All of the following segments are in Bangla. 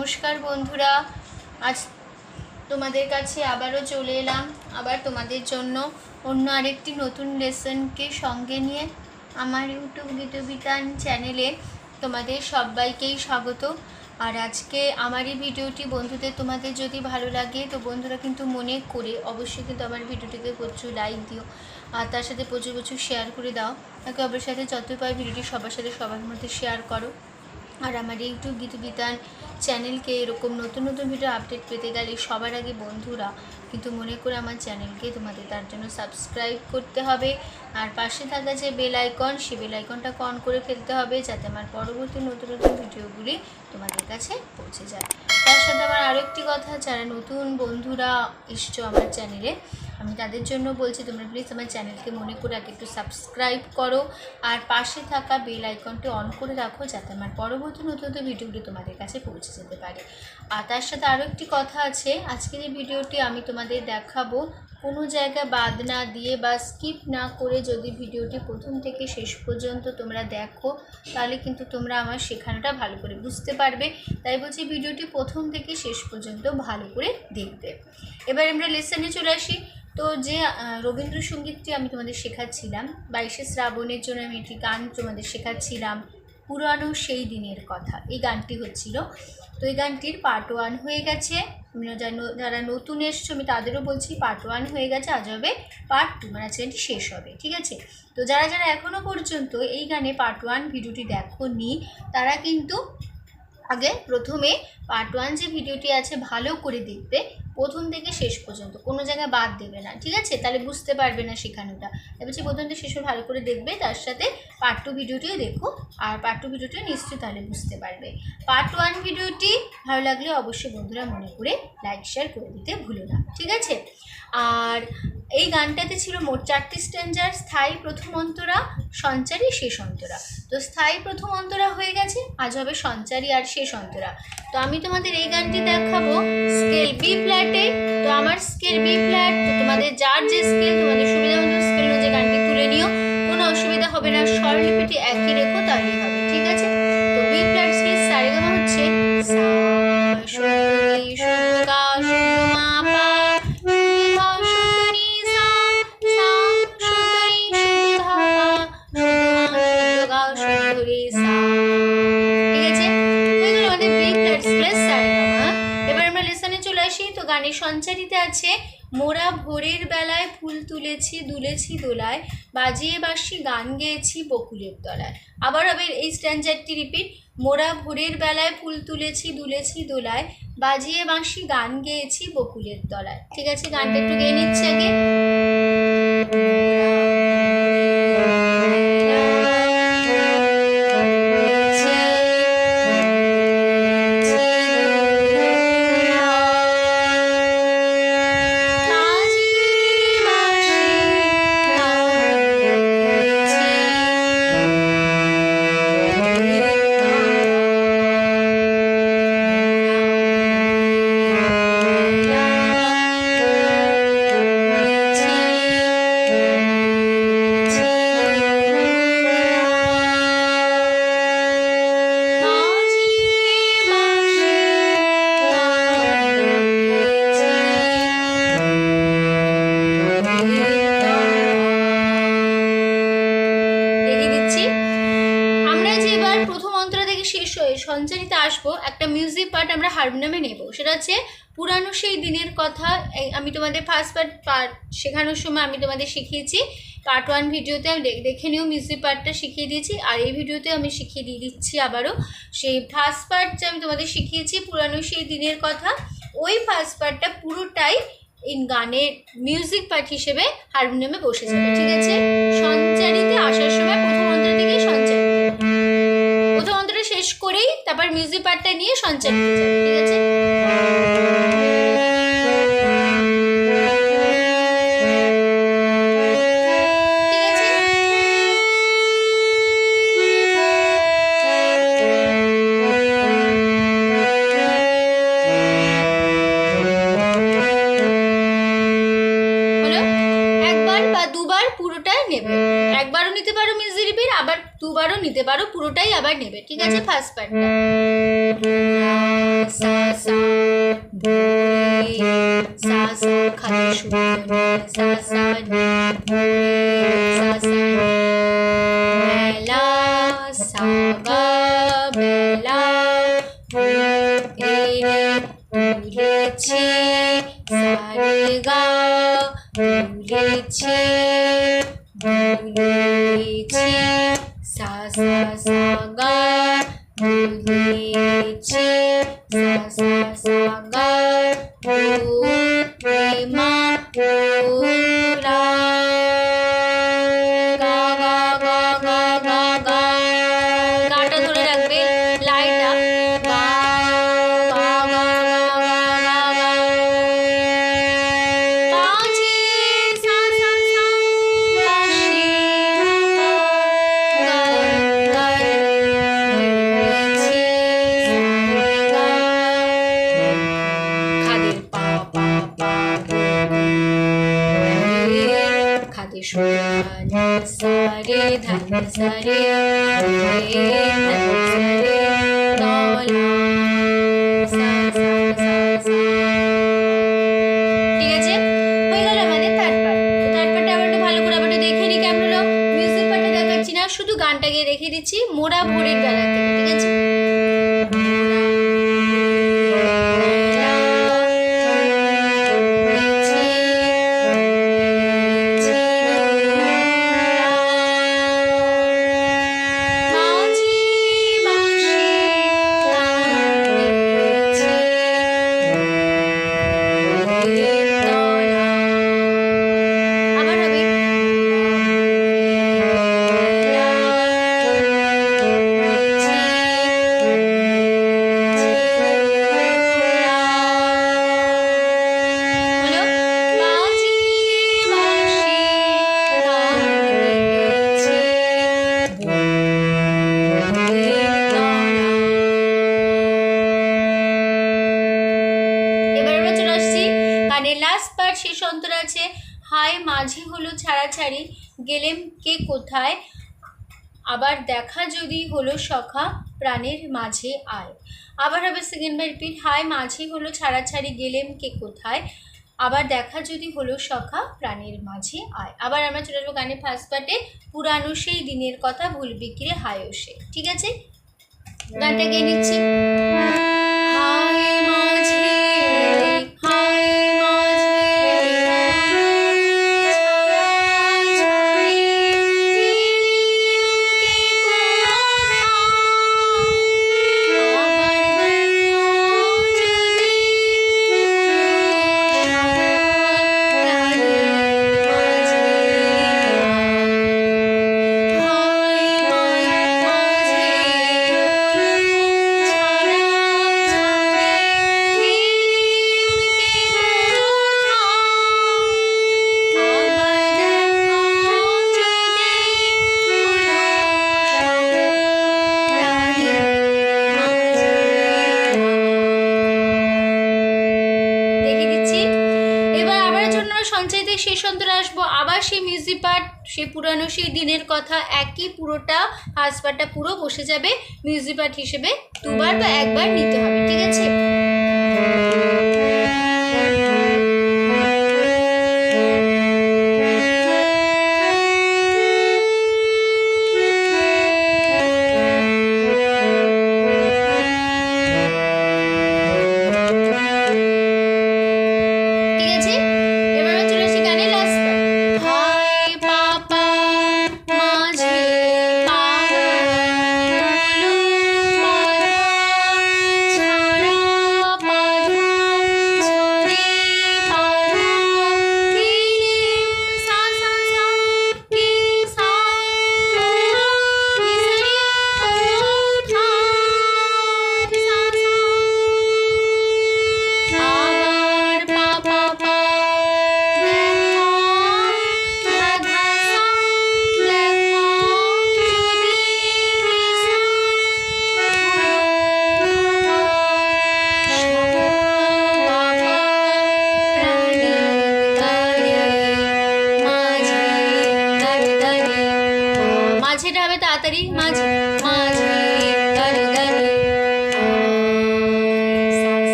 নমস্কার বন্ধুরা। আজ তোমাদের কাছে আবারও চলে এলাম। আবার তোমাদের জন্য অন্য আরেকটি নতুন লেসনকে সঙ্গে নিয়ে আমার ইউটিউব গীতবিতান চ্যানেলে তোমাদের সবাইকেই স্বাগত। আর আজকে আমার এই ভিডিওটি বন্ধুদের তোমাদের যদি ভালো লাগে, তো বন্ধুরা কিন্তু মনে করে অবশ্যই কিন্তু আমার ভিডিওটিকে প্রচুর লাইক দিও। আর তার সাথে প্রচুর প্রচুর শেয়ার করে দাও। একে অপরের সাথে যতই পার ভিডিওটি সবার সাথে সবার মধ্যে শেয়ার করো। আর আমার ইউটিউব গীতবিতান চ্যানেলকে এরকম নতুন নতুন ভিডিও আপডেট পেতে গেলে সবার আগে বন্ধুরা কিন্তু মনে করে আমার চ্যানেলকে তোমাদের তার জন্য সাবস্ক্রাইব করতে হবে। আর পাশে থাকা যে বেল আইকন সেই বেল আইকনটা অন করে ফেলতে হবে যাতে আমার পরবর্তী নতুন নতুন ভিডিওগুলি তোমাদের কাছে পৌঁছে যায়। তার সাথে আমার আরেকটি কথা, যারা নতুন বন্ধুরা এসছো আমার চ্যানেলে, আমি তাদের জন্য বলছি, তোমরা প্লিজ আমার চ্যানেলকে মনে করে আগে একটু সাবস্ক্রাইব করো। আর পাশে থাকা বেল আইকনটি অন করে রাখো যাতে আমার পরবর্তী নতুন নতুন ভিডিওগুলি তোমাদের কাছে পৌঁছে যেতে পারে। আর তার সাথে আরও একটি কথা আছে, আজকের এই ভিডিওটি আমি তোমাদের দেখাবো। কোনো জায়গা বাদ না দিয়ে বা স্কিপ না করে যদি ভিডিওটি প্রথম থেকে শেষ পর্যন্ত তোমরা দেখো, তাহলে কিন্তু তোমরা আমার শেখানোটা ভালো করে বুঝতে পারবে। তাই বলছি ভিডিওটি প্রথম থেকে শেষ পর্যন্ত ভালো করে দেখবে। এবার আমরা লেসনে চলে আসি। তো যে রবীন্দ্রসঙ্গীতটি আমি তোমাদের শেখাচ্ছিলাম, বাইশে শ্রাবণের জন্য আমি একটি গান তোমাদের শেখাচ্ছিলাম, পুরানো সেই দিনের কথা। এই গানটি হচ্ছিল, তো এই গানটির পার্ট ওয়ান হয়ে গেছে। যারা নতুন এসছো, আমি তাদেরও বলছি পার্ট ওয়ান হয়ে গেছে, আজ হবে পার্ট টু মানে আজকে শেষ হবে, ঠিক আছে? তো যারা যারা এখনও পর্যন্ত এই গানে পার্ট ওয়ান ভিডিওটি দেখো নি তারা কিন্তু আগে প্রথমে পার্ট ওয়ান যে ভিডিওটি আছে, ভালো করে দেখবে। প্রথম থেকে শেষ পর্যন্ত, কোনো জায়গায় বাদ দেবে না, ঠিক আছে? তাহলে বুঝতে পারবে না শেখানোটা। তাই বলছি প্রথম থেকে শেষ ভালো করে দেখবে, তার সাথে পার্ট টু ভিডিওটিও দেখো, আর পার্ট টু ভিডিওটিও নিশ্চয়ই তাহলে বুঝতে পারবে। পার্ট ওয়ান ভিডিওটি ভালো লাগলে অবশ্যই বন্ধুরা মনে করে লাইক শেয়ার করে দিতে ভুলো না, ঠিক আছে? আর এই গানটাতে ছিল মোট চারটি স্ট্যান্ডার স্থায়ী প্রথম অন্তরা, সঞ্চারী, শেষ অন্তরা। তো স্থায়ী প্রথম অন্তরা হয়ে গেছে, আজ হবে সঞ্চারী আর শেষ অন্তরা। তো আমি তোমাদের এই গানটি দেখাবো স্কেল বি ফ্ল্যাটে তো আমার স্কেল বি ফ্ল্যাট তো তোমাদের যার যে স্কেল তোমাদের সুবিধা মতো স্কেল অনুযায়ী গানটি তুলে নিও। কোনো অসুবিধা হবে না, স্বরলিপিটি একই রেখো, তাহলেই হবে। গানের সঞ্চারিতে আছে, মোরা ভোরের বেলায় ফুল তুলেছি, দুলেছি দোলায়, বাজিয়ে বাসি গান গেয়েছি বকুলের তলায়। আবার হবে এই স্ট্যান্ডারটি রিপিট, মোরা ভোরের বেলায় ফুল তুলেছি, দুলেছি দোলায়, বাজিয়ে বাঁশি গান গেয়েছি বকুলের তলায়। ঠিক আছে, গানটা একটু গেয়ে নিচ্ছে আগে। মিউজিক পার্ট আমরা হারমোনিয়ামে নেব। সেটা হচ্ছে পুরানো সেই দিনের কথা আমি তোমাদের ফার্স্ট পার্ট পার্ট শেখানোর সময় আমি তোমাদের শিখিয়েছি। পার্ট ওয়ান ভিডিওতে আমি দেখে নিও মিউজিক পার্টটা শিখিয়ে দিয়েছি, আর এই ভিডিওতে আমি শিখিয়ে দিয়ে দিচ্ছি আবারও। সেই ফার্স্ট পার্ট যে আমি তোমাদের শিখিয়েছি পুরানো সেই দিনের কথা, ওই ফার্স্ট পার্টটা পুরোটাই ইন গানের মিউজিক পার্ট হিসেবে হারমোনিয়ামে বসে যাবে, ঠিক আছে? সঞ্চারিতে তারপর মিউজিক পার্টটা নিয়ে সঞ্চারিতে যাবে ঠিক আছে? একবার পুরোটা নেবে। একবারও নিতে পারো মিউজিক রিপিট আবার দুবারও নিতে পারো পুরোটাই আবার নেবে ঠিক আছে ফার্স্ট পার্টটা সা সা রে সা সা খালি শুদ্ধ নি সা সা নি রে সা সা নি বেলা সা গা বেলা রে রে তুলেছি সারে গা তুলেছি তুলেছি সা সা সা গা তুলেছি সা নিই কেমন হলো মিউজিক পার্টটা দেখাচ্ছি না শুধু গানটা গিয়ে রেখে দিচ্ছি মোরা ভোরের বেলা থেকে ঠিক আছে শেষ অন্তর আছে হায়, মাঝি হলো ছাড়াছাড়ি, গেলেম কে কোথায়? আবার দেখা যদি হলো সখা, প্রাণের মাঝে আয়। আবার হবে সেকেন্ড বার রিপিট হায়, মাঝি হলো ছাড়াছাড়ি, গেলেম কে কোথায়? আবার দেখা যদি হলো সখা, প্রাণের মাঝে আয়। আবার আমরা চলে আসব গানের ফার্স্ট পার্টে পুরানো সেই দিনের কথা ভুলবি কিরে হায়সে ঠিক আছে? গানটা গিয়ে নিচ্ছি। সে পুরানো সেই দিনের কথা, একই পুরোটা হাসপাটা পুরো বসে যাবে মিউজিক হিসেবে দুবার বা একবার নিতে হবে, ঠিক আছে?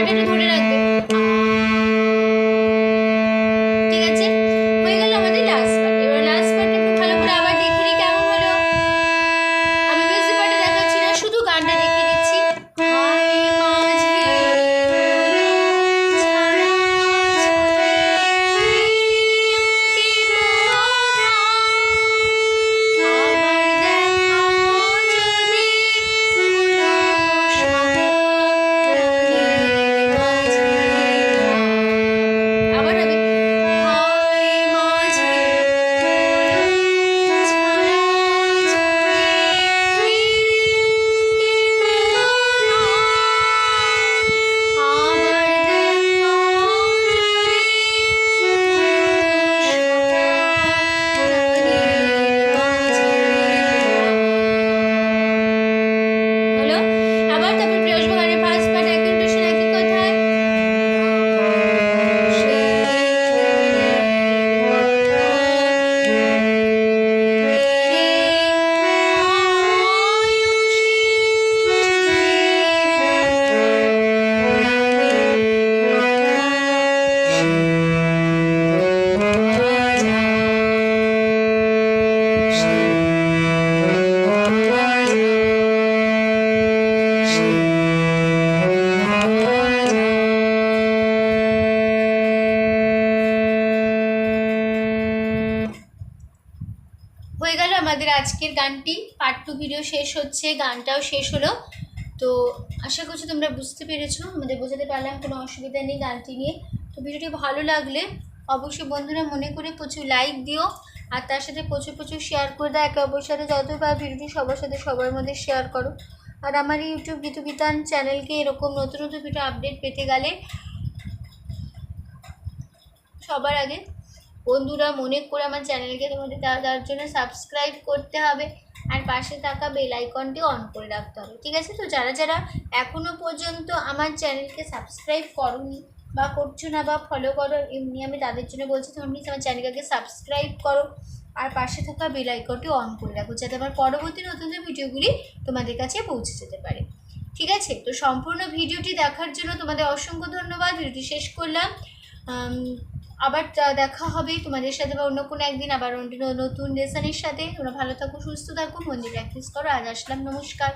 এই সাটা একটু ধরে রাখবে আমাদের আজকের গানটি পার্ট টু ভিডিও শেষ হচ্ছে, গানটাও শেষ হলো। তো আশা করছি তোমরা বুঝতে পেরেছ, আমাদের বোঝাতে পারলাম কোনো অসুবিধা নেই গানটি নিয়ে। তো ভিডিওটি ভালো লাগলে অবশ্যই বন্ধুরা মনে করে প্রচুর লাইক দিও, আর তার সাথে প্রচুর প্রচুর শেয়ার করে দাও। একে অপরের সাথে যতই বা ভিডিওটি সবার সাথে সবার মধ্যে শেয়ার করো। আর আমার ইউটিউব গীতু বিতান চ্যানেলকে এরকম নতুন নতুন ভিডিও আপডেট পেতে গেলে সবার আগে বন্ধুরা, মনে করে আমার চ্যানেলকে তোমাদের তার জন্য সাবস্ক্রাইব করতে হবে আর পাশে থাকা বেল আইকনটি অন করে রাখতে হবে, ঠিক আছে? তো যারা যারা এখনও পর্যন্ত আমার চ্যানেলকে সাবস্ক্রাইব করোনি বা করছ না বা ফলো করো, এমনি আমি তাদের জন্য বলছি, তোমরা প্লিজ আমার চ্যানেলকে সাবস্ক্রাইব করো আর পাশে থাকা বেল আইকনটি অন করে রাখো, যাতে আমার পরবর্তী নতুন ভিডিওগুলি তোমাদের কাছে পৌঁছে যেতে পারে, ঠিক আছে? তো সম্পূর্ণ ভিডিওটি দেখার জন্য তোমাদের অসংখ্য ধন্যবাদ, ভিডিওটি শেষ করলাম। আবার দেখা হবে তোমাদের সাথে বা অন্য কোনো একদিন আবার অন্য নতুন রেসানের সাথে। তোমরা ভালো থাকো, সুস্থ থাকো, মন্দির প্র্যাকটিস করো। আজ আসলাম, নমস্কার।